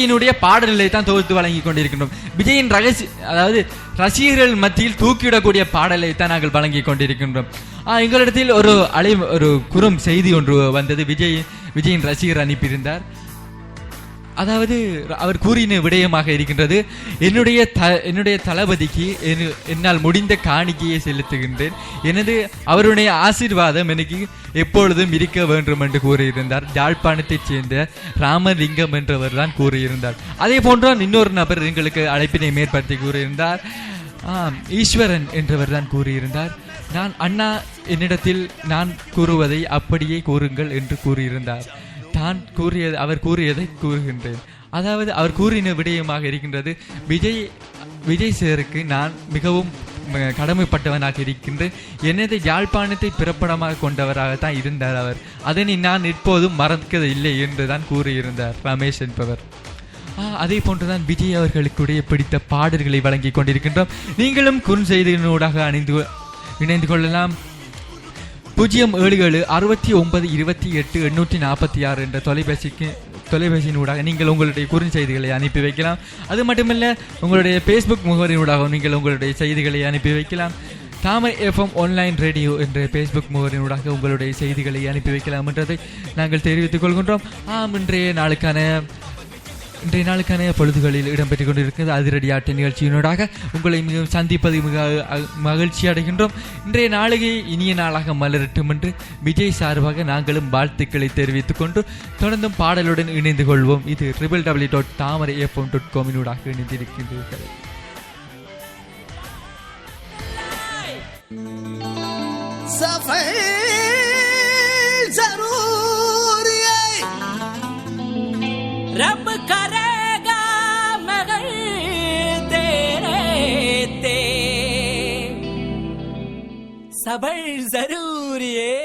விஜயினுடைய பாடல்களை தான் தொகுத்து வழங்கி கொண்டிருக்கின்றோம். விஜயின் ரகசிய அதாவது ரசிகர்கள் மத்தியில் தூக்கிவிடக்கூடிய பாடலை தான் நாங்கள் வழங்கி கொண்டிருக்கின்றோம். எங்களிடத்தில் ஒரு அலை ஒரு குறும் செய்தி ஒன்று வந்தது. விஜய் விஜயின் ரசிகர் அனுப்பியிருந்தார். அதாவது அவர் கூறின விடயமாக இருக்கின்றது என்னுடைய த என்னுடைய தளபதிக்கு என்னால் முடிந்த காணிக்கையை செலுத்துகின்றேன். எனது அவருடைய ஆசீர்வாதம் எனக்கு எப்பொழுதும் இருக்க வேண்டும் என்று கூறியிருந்தார். யாழ்ப்பாணத்தைச் சேர்ந்த ராமலிங்கம் என்றவர் தான் கூறியிருந்தார். அதே போன்ற இன்னொரு நபர் எங்களுக்கு அழைப்பினை மேற்படுத்தி கூறியிருந்தார். ஆம் ஈஸ்வரன் என்றவர் தான் கூறியிருந்தார். நான் அண்ணா என்னிடத்தில் நான் கூறுவதை அப்படியே கூறுங்கள் என்று கூறியிருந்தார். தான் கூறியது அவர் கூறியதை கூறுகின்றேன். அதாவது அவர் கூறின விடயமாக இருக்கின்றது விஜய் விஜய் சேருக்கு நான் மிகவும் கடமைப்பட்டவனாக இருக்கின்றேன். எனது யாழ்ப்பாணத்தை பிறப்படமாக கொண்டவராகத்தான் இருந்தார் அவர். அதனை நான் இப்போதும் மறக்கவில்லை என்று தான் கூறியிருந்தார் ரமேஷ் என்பவர். அதே போன்றுதான் விஜய் அவர்களுக்குடைய பிடித்த பாடல்களை வழங்கி கொண்டிருக்கின்றோம். நீங்களும் குறுஞ்செய்தியினூடாக அணிந்து இணைந்து கொள்ளலாம். பூஜ்ஜியம் ஏழு ஏழு அறுபத்தி ஒன்பது இருபத்தி எட்டு எண்ணூற்றி நாற்பத்தி ஆறு என்ற தொலைபேசிக்கு தொலைபேசியின் ஊடாக நீங்கள் உங்களுடைய குறுஞ்செய்திகளை அனுப்பி வைக்கலாம். அது மட்டுமல்ல உங்களுடைய ஃபேஸ்புக் முகவரினூடாக நீங்கள் உங்களுடைய செய்திகளை அனுப்பி வைக்கலாம். தாமரை எஃப்எம் ஆன்லைன் ரேடியோ என்ற ஃபேஸ்புக் முகவரினூடாக உங்களுடைய செய்திகளை அனுப்பி வைக்கலாம் என்றதை நாங்கள் தெரிவித்துக் கொள்கின்றோம். ஆம் இன்றைய நாளுக்கான இன்றைய நாளுக்கான பொழுதுகளில் இடம்பெற்றுக் கொண்டிருக்கிறது அதிரடி ஆட்ட நிகழ்ச்சியினூடாக உங்களை மிகவும் சந்திப்பது மிக அ- மகிழ்ச்சி அடைகின்றோம் இன்றைய நாளையை இனிய நாளாக மலரட்டும் என்று விஜய் சார்பாக நாங்களும் வாழ்த்துக்களை தெரிவித்துக் கொண்டு தொடர்ந்தும் பாடலுடன் இணைந்து கொள்வோம் இது triple W dot Thamarai FM dot காமினூடாக இணைந்திருக்கின்றீர்கள் सफल जरूर है रब करेगा सबर जरूर ये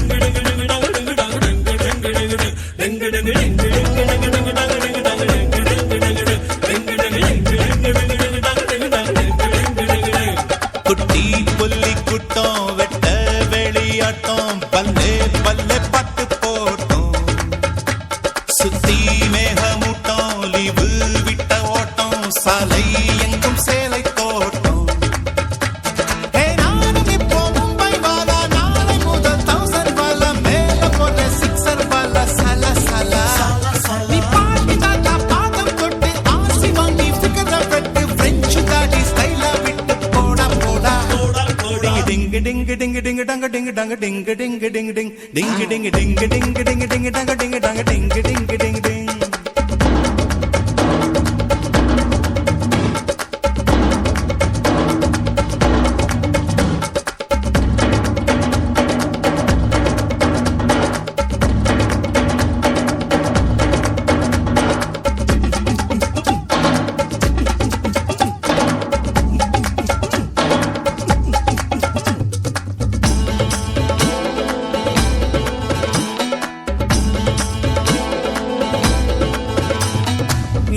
டங்க டிங்கு டிங்கு டிங்கு டிங் டிங்கு டிங்கு டிங்கு டிங்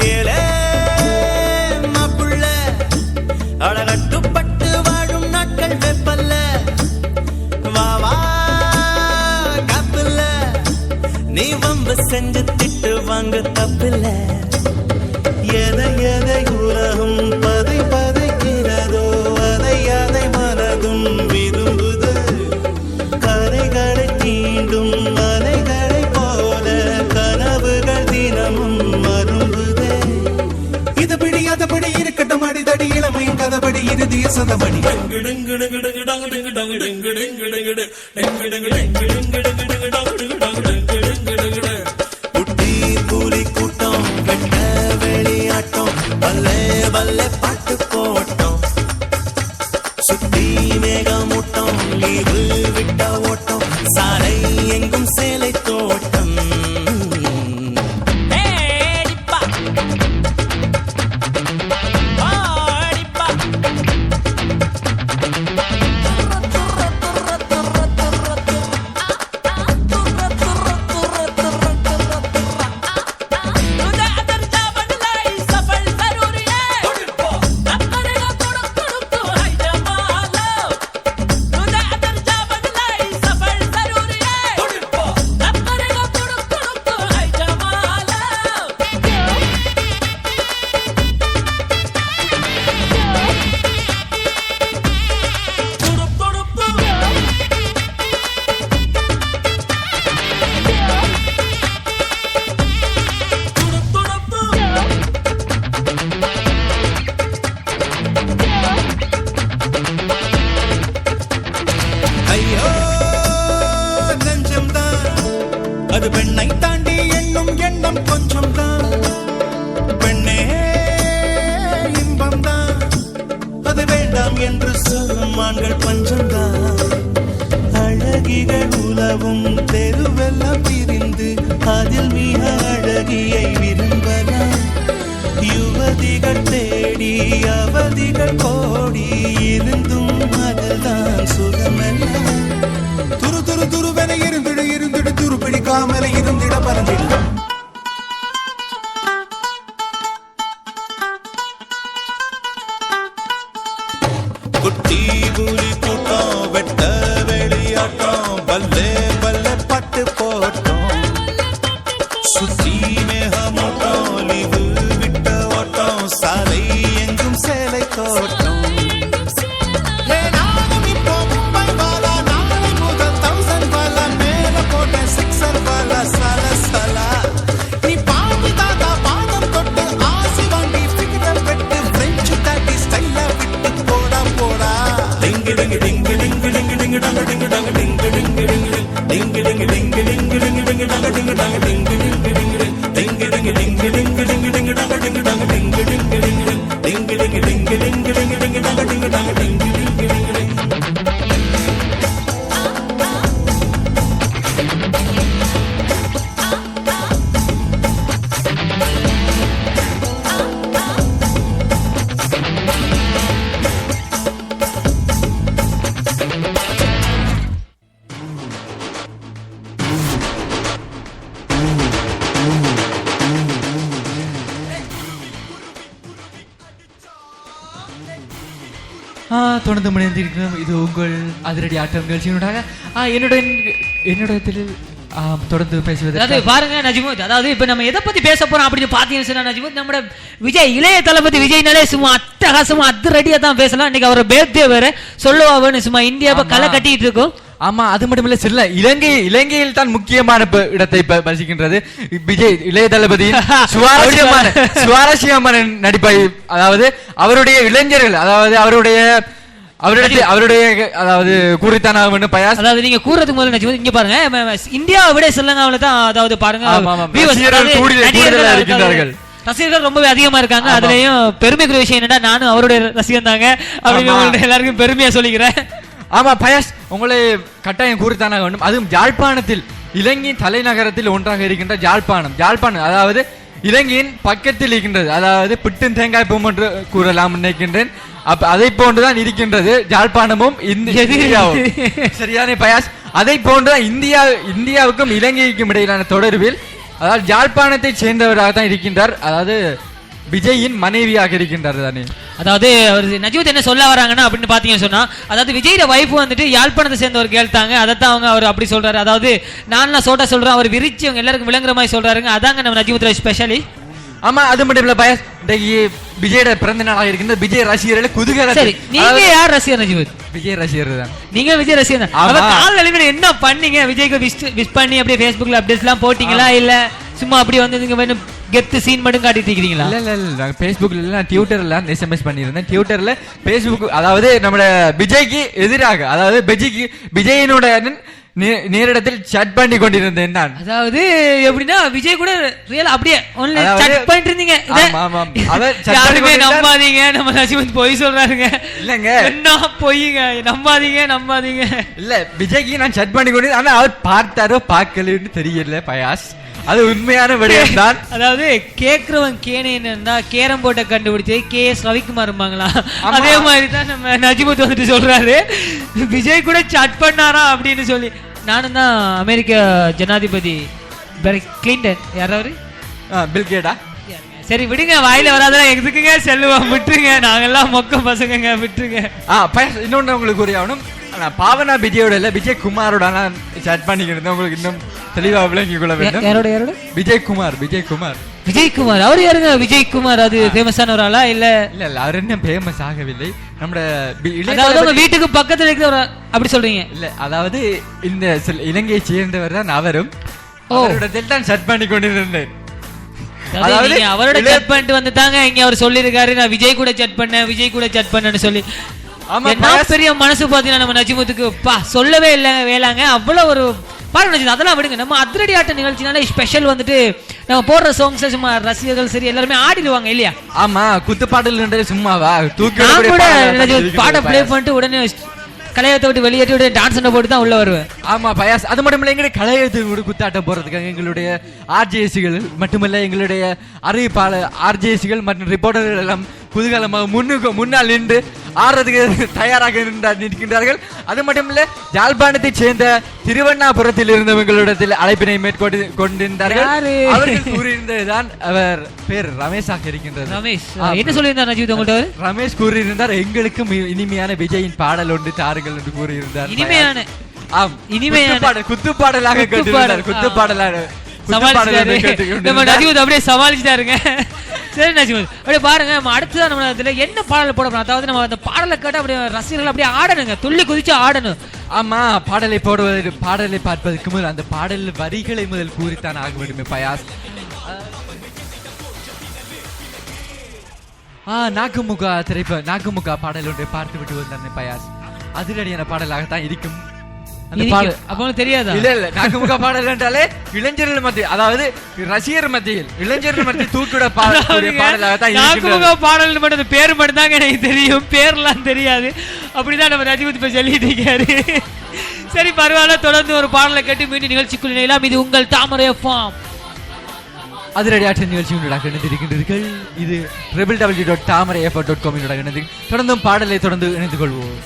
ஏலே மாப்புள்ள. அழகட்டுப்பட்டு வாழும் நாட்கள் வெப்பல்ல. வா வா காப்பில்ல. நீ வம்பு செஞ்சு திட்டு வாங்க தப்பில்ல. எதை எதை உலகம் பதை வசந்தமணி ஐயோ நெஞ்சம்தான். அது பெண்ணை தாண்டி எண்ணும் எண்ணம் கொஞ்சம் தான் பெண்ணே இன்பம்தான். அது வேண்டாம் என்று சொல்லும் ஆண்கள் பஞ்சம்தான். அழகிகள் உலவும் தெருவெல்லாம் பிரிந்து அதில் மிக அழகியை விரும்பலாம். யுவதிகள் தேடி அவதிகள் கோடி இருந்தும் Don't டிங்கு டிங்கு டிங்கு டிங்கு டிங்கு டங்கு தொடர்ந்து முனைந்திருக்கிறோம். இது உங்கள் அதிரடி ஆட்டம் நிகழ்ச்சியினூடாக என்னுடன் என்னிடத்தில் ஆ, தொடர்ந்து அதாவது பேசுவது பாருங்க நஜிமுத் அதாவது இப்ப நம்ம எதை பத்தி பேச போறோம் அப்படின்னு பாத்தீங்கன்னு சொன்னா நஜிமுத் நம்மட விஜய் இளைய தளபதி விஜய்னாலே சும்மா அட்டகாசமா அதிரடியா தான் பேசலாம். இன்னைக்கு அவரோட பேர்தே வேற. சொல்லுவான்னு சும்மா இந்தியாவை. களை கட்டிட்டு இருக்கோம். ஆமா அது மட்டும் இல்ல சில இலங்கை இலங்கையில் தான் முக்கியமான இடத்தை வசிக்கின்றது விஜய் இளைய தளபதி சுவாரஸ்யமான சுவாரஸ்யமான நடிப்பை அதாவது அவருடைய இளைஞர்கள் அதாவது அவருடைய அவருடைய அவருடைய அதாவது கூறித்தான பயாஸ். அதாவது நீங்க கூறதுக்கு முதல்ல இங்க பாருங்க இந்தியாவை விட ஸ்ரீலங்காவில தான் அதாவது பாருங்க இருக்கின்றார்கள். ரசிகர்கள் ரொம்பவே அதிகமா இருக்காங்க. அதுலயும் பெருமைக்குரிய விஷயம் என்னடா நானும் அவருடைய ரசிகன் தாங்க அப்படின்னு எல்லாருக்கும் பெருமையா சொல்லிக்கிறேன். ஆமா பயாஸ் உங்களை கட்டாயம் கூறித்தானாக வேண்டும். அதுவும் யாழ்ப்பாணத்தில் இலங்கையின் தலைநகரத்தில் ஒன்றாக இருக்கின்ற யாழ்ப்பாணம் யாழ்ப்பாணம் அதாவது இலங்கையின் பக்கத்தில் இருக்கின்றது. அதாவது பிட்டும் தேங்காய் பூம் என்று கூறலாம் நினைக்கின்றேன். அப்ப அதை போன்றுதான் இருக்கின்றது யாழ்ப்பாணமும் இந்த இந்தியாவும். சரியான பயாஸ்? அதை போன்றுதான் இந்தியா இந்தியாவுக்கும் இலங்கைக்கும் இடையிலான தொடர்பில் அதாவது யாழ்ப்பாணத்தை சேர்ந்தவராக தான் இருக்கின்றார். அதாவது விஜயின் மனைவியாக இருக்கின்றார் தானே? அதாவது அவர் நஜீத் என்ன சொல்ல வராங்கன்னா அப்படின்னு பாத்தீங்கன்னு சொன்னா அதாவது விஜயோட வைஃப் வந்துட்டு யாழ்ப்பாணத்தை சேர்ந்த ஒரு கேள்த்தாங்க அதைத்தான் அவங்க அவர் அப்படி சொல்றாரு. அதாவது நான் சோட்டா சொல்றேன் அவர் விரிச்சு அவங்க எல்லாருக்கும் விளங்குற மாதிரி சொல்றாருங்க. அதாங்க நம்ம நஜீத் ஸ்பெஷலி ஆமா அது மட்டும் இல்ல பயஸ் இன்றைக்கு விஜயோட பிறந்த நாளாக இருக்கின்ற விஜய் ரசிகர்கள் குதூகல சரி நீங்க யார் ரசிகர் நஜீத் விஜய் ரசிகர் தான். நீங்க விஜய் ரசிகர் தான். அவர் கால் நிலைமையில என்ன பண்ணீங்க? விஜய்க்கு விஷ் விஷ் பண்ணி அப்படியே ஃபேஸ்புக்ல அப்டேட்ஸ் எல்லாம் போட்டீங்களா? இல்ல சும்மா அப்படி வந்து நீங்க வேணும் கெத்து சீன் மட்டும் காட்டிட்டு இருக்கீங்களா இல்ல இல்ல இல்ல. நான் இல்ல ட்விட்டர்ல எஸ்எம்எஸ் பண்ணியிருந்தேன். ட்விட்டர்ல ஃபேஸ்புக் அதாவது நம்ம விஜய்க்கு எதிராக அதாவது விஜய்க்கு விஜயனுடைய நேரிடத்தில் chat பண்ணி கொண்டிருந்தேன் நான். அதாவது எப்படின்னா விஜய் கூட ரியல் அப்படியே சட் பண்ணிட்டு இருந்தீங்க யாருமே. நம்பாதீங்க. நம்ம நசிமந்த் பொய் சொல்றாருங்க. இல்லங்க. என்ன பொய்யுங்க நம்பாதீங்க நம்பாதீங்க. இல்ல விஜய்க்கு நான் chat பண்ணி கொண்டு ஆனா அவர் பார்த்தாரோ பார்க்கலன்னு தெரியல பயாஸ். அது உண்மையான விடயம் தான். அதாவது கேக்குறவன் கேனேன்னு இருந்தா கேரம் போர்ட்டை கண்டுபிடிச்சு கே எஸ் ரவிக்குமார் இருப்பாங்களா. அதே மாதிரி தான் நம்ம நஜிமுத் வந்துட்டு சொல்றாரு. விஜய் கூட சட் பண்ணாரா அப்படின்னு சொல்லி. நானும் தான் அமெரிக்க ஜனாதிபதி கிளின்டன் யாராவது பில் கேட்டா சரி விடுங்க. வாயில வராதெல்லாம் எதுக்குங்க? செல்லுவோம் விட்டுருங்க. நாங்கெல்லாம் மொக்க பசங்கங்க விட்டுருங்க. ஆ பயாஸ் இன்னொன்னு உங்களுக்கு புரியணும் ஆனா பாவனா விஜயோட இல்ல விஜய் குமாரோட நான் chat பண்ணிக்கிட்டு உங்களுக்கு இன்னும் தெளிவா விளங்கி கொள்ள வேண்டும். யாரோட யாரோட? விஜய் குமார் விஜய் குமார் விஜய்குமார். அவர் யாருங்க? விஜய்குமார் அது ஃபேமஸான ஒரு ஆளா இல்ல? இல்ல இல்ல அவர் என்ன ஃபேமஸ் ஆகவில்லை. நம்ம வீட்டுக்கு பக்கத்துல இருக்கிற அப்படி சொல்றீங்க. இல்ல அதாவது இந்த இலங்கையை சேர்ந்தவர் தான் அவரும். தான் சட் பண்ணி கொண்டிருந்தேன். அதாவது அவரோட சட் பண்ணிட்டு வந்துட்டாங்க இங்க அவர் சொல்லிருக்காரு நான் விஜய் கூட சட் பண்ணேன் விஜய் கூட சட் பண்ணேன்னு சொல்லி. ஆமா, பெரிய மனசு பாத்தீங்கன்னா நம்ம நஜிமுத்துக்கு பா சொல்லவே இல்லைங்க வேளாங்க. அவ்வளவு ஒரு பாருங்க அதெல்லாம் விடுங்க. நம்ம அதிரடி ஆட்ட நிகழ்ச்சினால ஸ்பெஷல் வந்துட்டு நம்ம போடுற சாங்ஸ் சும்மா ரசிகர்கள் சரி எல்லாருமே ஆடிடுவாங்க இல்லையா? ஆமா குத்துப்பாடல்ன்றது சும்மாவா? தூக்கி கூட பாடலா பாட்டை ப்ளே. பண்ணிட்டு உடனே கலையத்தை விட்டு வெளியேற்றி விட்டு டான்ஸ் போட்டு தான் உள்ள வருவேன். ஆமா பயாஸ் அது மட்டும் இல்ல எங்களுடைய கலையத்து கூட குத்தாட்டம் போறதுக்காக எங்களுடைய ஆர்ஜேசிகள் மட்டுமல்ல எங்களுடைய அறிவிப்பாளர் ஆர்ஜேசிகள் மற்றும் ரிப்போர்ட்டர்கள் எல்லாம் குதூகலமாக முன்னுக்கு முன்னால் நின்று ஆடுறதுக்கு தயாராக நிற்கின்றார்கள். அது மட்டும் இல்ல யாழ்ப்பாணத்தை சேர்ந்த திருவண்ணாபுரத்தில் இருந்தவங்களிடத்தில் அழைப்பினை மேற்கொண்டு கொண்டிருந்தார்கள்? அவர்கள் கூறியிருந்ததுதான் அவர் பேர் ரமேஷாக இருக்கின்றது. ரமேஷ் என்ன சொல்லியிருந்தார் நஜித் உங்கள்ட்ட? அவரு? ரமேஷ் கூறியிருந்தார் எங்களுக்கும் இனிமையான விஜயின் பாடல் ஒன்று தாருங்கள் என்று கூறியிருந்தார். இனிமையான ஆம். இனிமையான- குத்துப்பாடல் குத்துப்பாடலாக குத்துப்பாடல். கேட்டிருந்தார். குத்துப்பாடலாக அப்படியே சமாளிச்சிட்டாருங்க சரி நஜிமுத் அப்படியே பாருங்க நம்ம அடுத்ததான் நம்ம இதுல என்ன பாடல் போட போறோம்? அதாவது நம்ம அந்த பாடலை கேட்டு அப்படியே ரசிகர்கள் அப்படியே ஆடணுங்க. துள்ளி குதிச்சு ஆடணும். ஆமா பாடலை போடுவது பாடலை பார்ப்பதற்கு முதல் அந்த பாடல் வரிகளை முதல் கூறித்தான் ஆக வேண்டும் பயாஸ். ஆ நாகமுகா திரைப்ப நாகமுகா பாடல் ஒன்றை பார்த்து விட்டு வந்தார் பயாஸ். அதிரடியான பாடலாகத்தான் இருக்கும். அப்ப தெரியாதா? இல்ல இல்ல. பாடல் என்றாலே இளைஞர்கள் மத்தியில் அதாவது ரசிகர் மத்தியில் இளைஞர்கள் மத்தியில் தூக்கிட இருக்கின்றது. பாடல் மட்டும் பேர் மட்டும் தாங்க எனக்கு தெரியும். பேர்லாம் தெரியாது. அப்படிதான் நம்ம நஜிமுத் இப்ப சொல்லிட்டு இருக்காரு. சரி பரவாயில்ல. தொடர்ந்து ஒரு பாடலை கேட்டு மீண்டும் நிகழ்ச்சிக்குள் இது உங்கள் தாமரை ஃபார்ம் அதிரடி ஆட்சி நிகழ்ச்சி உண்டாக இணைந்திருக்கின்றீர்கள். இது triple W dot Thamarai FM dot com தொடர்ந்தும் பாடலை தொடர்ந்து இணைந்து கொள்வோம்.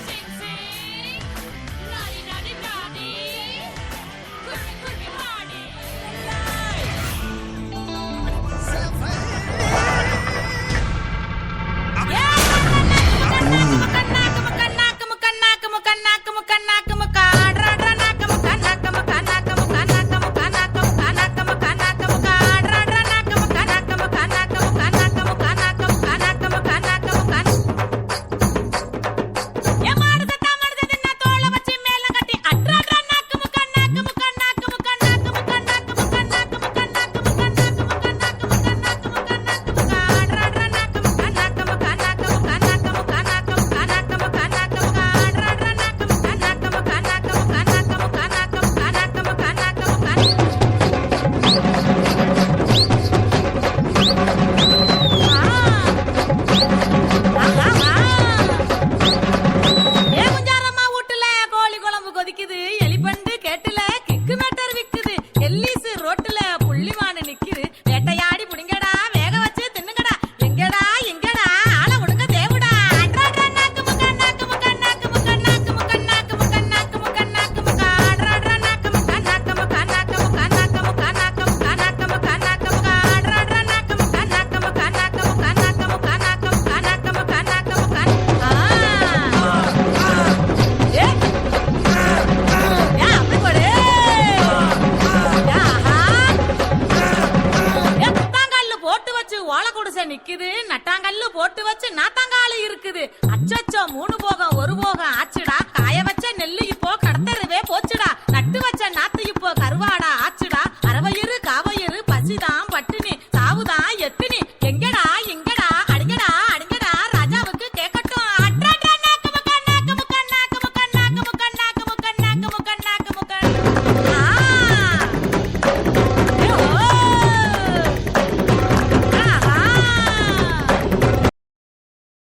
ஒரு போகம் ஆச்சுடா காய வச்ச நெல்லு